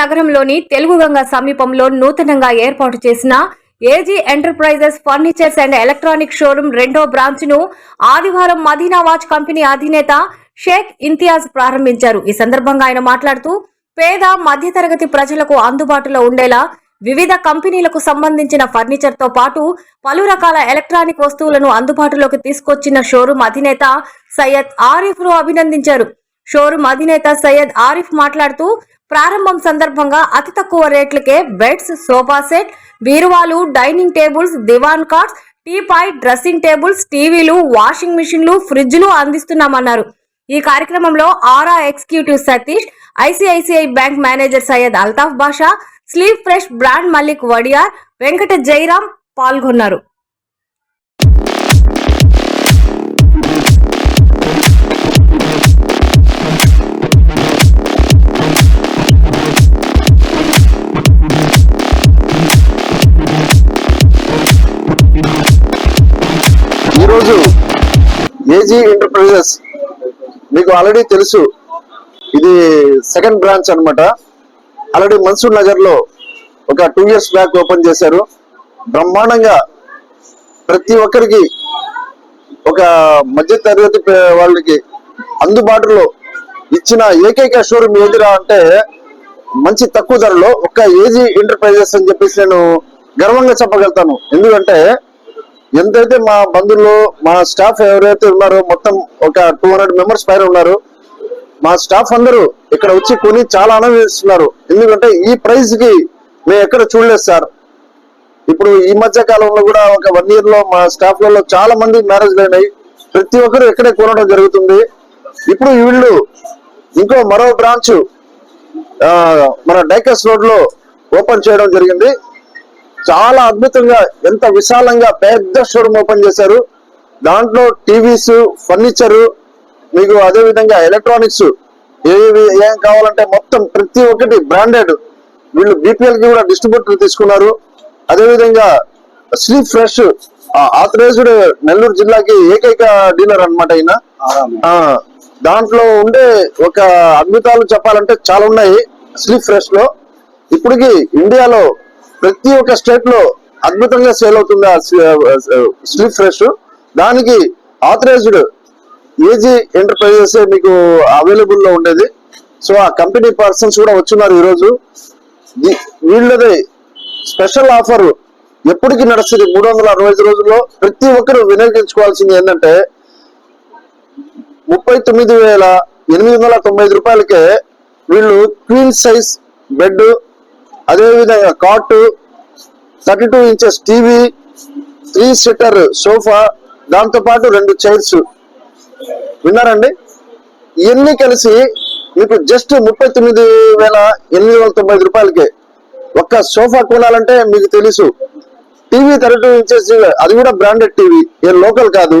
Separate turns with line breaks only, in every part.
నగరంలోని తెలుగుగంగ సమీపంలో నూతనంగా ఏర్పాటు చేసిన AG enterprises furnitures and electronic showroom రెండో బ్రాంచ్ను ఆదివారం మదీనా వాచ్ కంపెనీ అధినేత షేక్ ఇంతియాజ్ ప్రారంభించారు. ఈ సందర్భంగా ఆయన మాట్లాడుతూ పేద మధ్యతరగతి ప్రజలకు అందుబాటులో ఉండేలా వివిధ కంపెనీలకు సంబంధించిన ఫర్నిచర్తో పాటు పలు రకాల ఎలక్ట్రానిక్ వస్తువులను అందుబాటులోకి తీసుకొచ్చిన షోరూం అధినేత సయ్యద్ ఆరిఫ్ను అభినందించారు. షోరూం అధినేత సయ్యద్ ఆరిఫ్ మాట్లాడుతూ ప్రారంభం సందర్భంగా అతి తక్కువ రేట్లకే బెడ్స్ సోఫా సెట్ బీరువాలు dining tables divan cards teapoy dressing tables టీవీలు వాషింగ్ మిషన్లు ఫ్రిడ్జ్లు అందిస్తున్నామన్నారు. ఈ కార్యక్రమంలో ఆరా executive Satish ICICI bank manager Syed Altaf Basha sleep fresh brand Mallik Wadiyar Venkata Jairam పాల్గొన్నారు.
AG enterprises. మీకు ఆల్రెడీ తెలుసు ఇది సెకండ్ బ్రాంచ్ అనమాట ఆల్రెడీ మన్సూర్ నగర్లో ఒక టూ ఇయర్స్ బ్యాక్ ఓపెన్ చేశారు. బ్రహ్మాండంగా ప్రతి ఒక్కరికి ఒక మధ్య తరగతి వాళ్ళకి అందుబాటులో ఇచ్చిన ఏకైక షోరూమ్ ఏదిరా అంటే మంచి తక్కువ ధరలో ఒక ఏజీ ఎంటర్ప్రైజెస్ అని చెప్పేసి నేను గర్వంగా చెప్పగలుగుతాను. ఎందుకంటే ఎంతైతే మా బంధువులు మా స్టాఫ్ ఎవరైతే ఉన్నారో మొత్తం ఒక టూ హండ్రెడ్ మెంబర్స్ పైన ఉన్నారు మా స్టాఫ్ అందరూ ఇక్కడ వచ్చి కొని చాలా ఆనందిస్తున్నారు. ఎందుకంటే ఈ ప్రైజ్కి మేము ఎక్కడ చూడలేదు సార్. ఇప్పుడు ఈ మధ్య కాలంలో కూడా ఒక వన్ ఇయర్లో మా స్టాఫ్లలో చాలా మంది మ్యారేజ్ అయినాయి. ప్రతి ఒక్కరు ఇక్కడే కొనడం జరుగుతుంది. ఇప్పుడు వీళ్ళు ఇంకో మరో బ్రాంచ్ మన డైకస్ రోడ్లో ఓపెన్ చేయడం జరిగింది. చాలా అద్భుతంగా ఎంత విశాలంగా పెద్ద షోరూమ్ ఓపెన్ చేశారు. దాంట్లో టీవీస్ ఫర్నిచర్ మీకు అదే విధంగా ఎలక్ట్రానిక్స్ ఏవి ఏం కావాలంటే మొత్తం ప్రతి ఒక్కటి బ్రాండెడ్. వీళ్ళు బీపీఎల్కి కూడా డిస్ట్రిబ్యూటర్ తీసుకున్నారు. అదే విధంగా స్లీప్ ఫ్రెష్ ఆథరైజ్డ్ నెల్లూరు జిల్లాకి ఏకైక డీలర్ అన్నమాట ఈయన. ఆ, దాంట్లో ఉండే ఒక అద్భుతాలు చెప్పాలంటే చాలా ఉన్నాయి. స్లీప్ ఫ్రెష్లో ఇప్పటికి ఇండియాలో ప్రతి ఒక్క స్టేట్లో అద్భుతంగా సేల్ అవుతుంది ఆ స్లీప్ ఫ్రెష్? దానికి ఆథరైజ్డ్ ఏజీ ఎంటర్ప్రైజెస్ మీకు అవైలబుల్లో ఉండేది. సో ఆ కంపెనీ పర్సన్స్ కూడా వచ్చున్నారు ఈరోజు. వీళ్ళది స్పెషల్ ఆఫర్ ఎప్పటికీ నడుస్తుంది. మూడు వందల అరవై ఐదు రోజుల్లో ప్రతి ఒక్కరు వినియోగించుకోవాల్సింది ఏంటంటే ముప్పై తొమ్మిది వేల ఎనిమిది వందల తొంభై ఐదు రూపాయలకే వీళ్ళు క్వీన్ సైజ్ బెడ్ అదేవిధంగా cot thirty two inches TV three sitter sofa దాంతో పాటు రెండు చైర్స్ విన్నారండి? ఇవన్నీ కలిసి మీకు జస్ట్ ముప్పై తొమ్మిది వేల ఎనిమిది వందల తొంభై ఐదు రూపాయలకే ఒక్క సోఫా కొనాలంటే మీకు తెలుసు. టీవీ థర్టీ టూ ఇంచెస్ అది కూడా బ్రాండెడ్ టీవీ ఏ లోకల్ కాదు.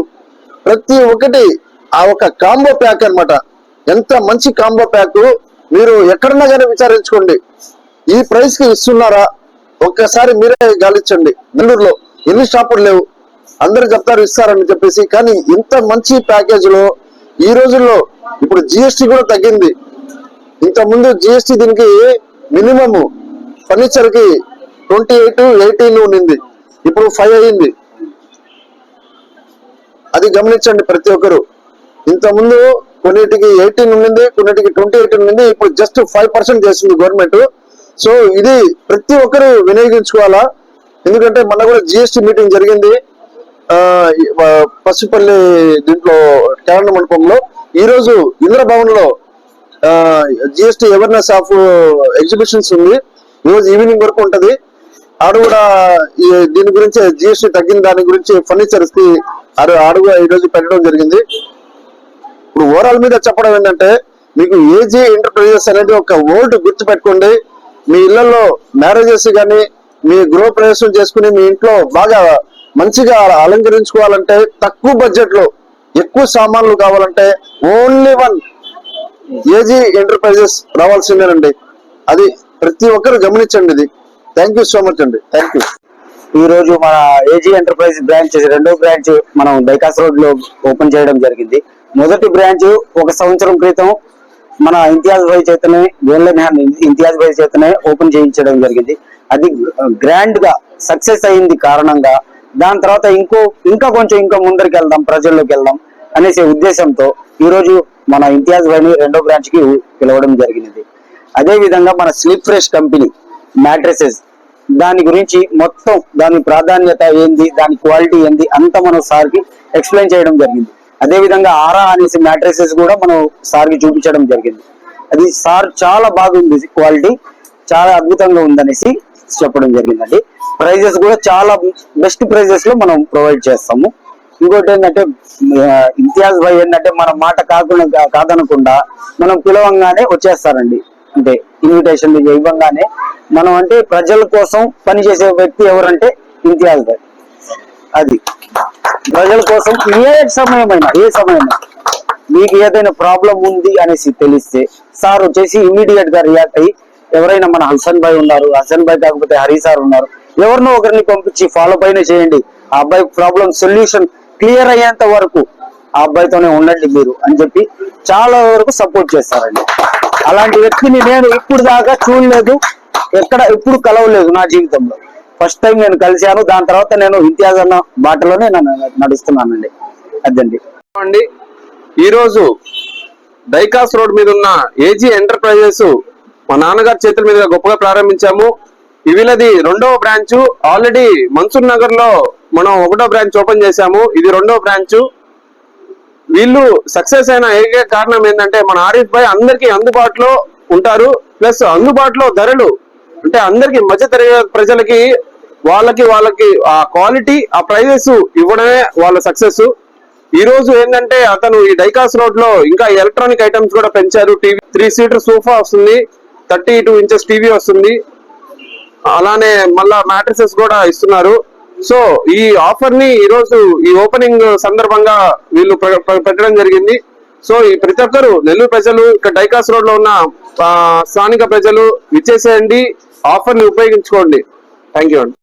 ప్రతి ఒక్కటి ఆ ఒక కాంబో ప్యాక్ అన్నమాట. ఎంత మంచి కాంబో ప్యాక్ మీరు ఎక్కడన్నా కానీ విచారించుకోండి. ఈ ప్రైస్కి ఇస్తున్నారా? ఒక్కసారి మీరే గాలించండి. నెల్లూరులో ఎన్ని షాపులు లేవు? అందరు చెప్తారు ఇస్తారని చెప్పేసి. కానీ ఇంత మంచి ప్యాకేజ్లో ఈ రోజుల్లో ఇప్పుడు జిఎస్టి కూడా తగ్గింది. ఇంత ముందు జిఎస్టి దీనికి మినిమము ఫర్నిచర్కి ట్వంటీ ఎయిట్ ఎయిటీన్ ఉండింది. ఇప్పుడు ఫైవ్ అయ్యింది అది గమనించండి ప్రతి ఒక్కరు. ఇంత ముందు కొన్నిటికి ఎయిటీన్ ఉండింది కొన్నిటికి ట్వంటీ ఎయిట్ ఉండింది. ఇప్పుడు జస్ట్ ఫైవ్ పర్సెంట్ చేసింది గవర్నమెంట్ సో ఇది ప్రతి ఒక్కరు వినియోగించుకోవాలా? ఎందుకంటే మన కూడా జిఎస్టీ మీటింగ్ జరిగింది. పసిపల్లి దీంట్లో క్యాలెండర్ మండపంలో. ఈ రోజు ఇంద్రభవన్లో జిఎస్టీ అవేర్నెస్ ఆఫ్ ఎగ్జిబిషన్స్ ఉంది. ఈ రోజు ఈవినింగ్ వరకు ఉంటది. ఆడు కూడా దీని గురించి జిఎస్టీ తగ్గిన దాని గురించి ఫర్నిచర్స్కి ఆడు ఆడు కూడా ఈ రోజు పెట్టడం జరిగింది. ఇప్పుడు ఓవరాల్ మీద చెప్పడం ఏంటంటే మీకు ఏజీ ఎంటర్ప్రైజెస్ అనేది ఒక ఓల్డ్ గుర్తు పెట్టుకోండి మీ ఇళ్ళలో మ్యారేజెస్ కానీ మీ గృహ ప్రవేశం చేసుకుని మీ ఇంట్లో బాగా మంచిగా అలంకరించుకోవాలంటే తక్కువ బడ్జెట్లో ఎక్కువ సామాన్లు కావాలంటే ఓన్లీ వన్ ఏజీ ఎంటర్ప్రైజెస్ రావాల్సిందేనండి. అది ప్రతి ఒక్కరు గమనించండి ఇది. థ్యాంక్ యూ సో మచ్ అండి. థ్యాంక్ యూ
ఈ రోజు మన ఏజీ ఎంటర్ప్రైజ్ బ్రాంచ్ రెండో బ్రాంచ్ మనం బైకాస్ రోడ్లో ఓపెన్ చేయడం జరిగింది. మొదటి బ్రాంచ్ ఒక సంవత్సరం క్రితం మన ఇంతియాజ్ భాయ్ చేతనే గోల్డెన్ హ్యాండ్ ఇంతియాజ్ భాయ్ చేతనే ఓపెన్ చేయించడం జరిగింది. అది గ్రాండ్గా సక్సెస్ అయింది కారణంగా. దాని తర్వాత ఇంకో ఇంకా కొంచెం ఇంకా ముందరికి వెళ్దాం ప్రజల్లోకి వెళ్దాం అనేసి ఉద్దేశంతో ఈ రోజు మన ఇంతియాజ్ భాయ్ని రెండో బ్రాంచ్కి పిలవడం జరిగినది. అదే విధంగా మన స్లీప్ ఫ్రెష్ కంపెనీ మ్యాట్రసెస్ దాని గురించి మొత్తం దాని ప్రాధాన్యత ఏంది దాని క్వాలిటీ ఏంది అంతా మనం సార్కి ఎక్స్ప్లెయిన్ చేయడం జరిగింది. అదే విధంగా ఆరా అనేసి మ్యాట్రిసెస్ కూడా మనం సార్కి చూపించడం జరిగింది. అది సార్ చాలా బాగుంది క్వాలిటీ చాలా అద్భుతంగా ఉందనేసి చెప్పడం జరిగిందండి. ప్రైజెస్ కూడా చాలా బెస్ట్ ప్రైజెస్లో మనం ప్రొవైడ్ చేస్తాము. ఇంకోటి ఏంటంటే ఇంతియాజ్ భాయ్ ఏంటంటే మన మాట కాకుండా కాదనకుండా మనం పిలవంగానే వచ్చేస్తారండి. అంటే ఇన్విటేషన్ ఇవ్వంగానే మనం అంటే ప్రజల కోసం పనిచేసే వ్యక్తి ఎవరంటే ఇంతియాజ్ భాయ్. అది. ప్రజల కోసం ఏ సమయమైనా ఏ సమయమైనా మీకు ఏదైనా ప్రాబ్లం ఉంది అనేసి తెలిస్తే సార్ వచ్చేసి ఇమీడియట్గా రియాక్ట్ అయ్యి ఎవరైనా మన హసన్ భాయ్ ఉన్నారు హసన్ భాయ్ కాకపోతే హరి సార్ ఉన్నారు ఎవరినో ఒకరిని పంపించి ఫాలో పైన చేయండి. ఆ అబ్బాయి ప్రాబ్లం సొల్యూషన్ క్లియర్ అయ్యేంత వరకు ఆ అబ్బాయితోనే ఉండండి మీరు అని చెప్పి చాలా వరకు సపోర్ట్ చేస్తారండి. అలాంటి వ్యక్తిని నేను ఇప్పుడు దాకా చూడలేదు ఎక్కడ ఎప్పుడు కలవలేదు నా జీవితంలో. ఫస్ట్ టైం నేను కలిశాను దాని తర్వాత నేను ఇంతియాజ్ అన్న బాటలోనే నడుస్తున్నానండి. అదండి.
అండి ఈరోజు డైకాస్ రోడ్ మీద ఉన్న ఏజీ ఎంటర్ప్రైజెస్ మా నాన్నగారి చేతుల మీద గొప్పగా ప్రారంభించాము. ఇవిలది రెండవ బ్రాంచ్. ఆల్రెడీ మన్సూర్ నగర్లో మనం ఒకటో బ్రాంచ్ ఓపెన్ చేశాము. ఇది రెండో బ్రాంచ్. వీళ్ళు సక్సెస్ అయిన ఏకైక కారణం ఏంటంటే మన ఆరిఫ్ భాయ్ అందరికి అందుబాటులో ఉంటారు. ప్లస్ అందుబాటులో ధరలు అంటే అందరికి మధ్య తరగతి ప్రజలకి వాళ్ళకి వాళ్ళకి ఆ క్వాలిటీ ఆ ప్రైజెస్ ఇవ్వడమే వాళ్ళ సక్సెస్ ఈ రోజు ఏంటంటే అతను ఈ డైకాస్ రోడ్లో ఇంకా ఎలక్ట్రానిక్ ఐటమ్స్ కూడా పెంచారు. టీవీ త్రీ సీటర్ సోఫా వస్తుంది. థర్టీ టూ ఇంచెస్ టీవీ వస్తుంది. అలానే మళ్ళా మ్యాట్రసెస్ కూడా ఇస్తున్నారు. సో ఈ ఆఫర్ని ఈ రోజు ఈ ఓపెనింగ్ సందర్భంగా వీళ్ళు పెట్టడం జరిగింది. సో ఈ ప్రతి ఒక్కరు నెల్లూరు ప్రజలు ఇక్కడ డైకాస్ రోడ్లో ఉన్న స్థానిక ప్రజలు విచ్చేసేయండి. ఆఫర్ని ఉపయోగించుకోండి. థ్యాంక్ యూ అండి.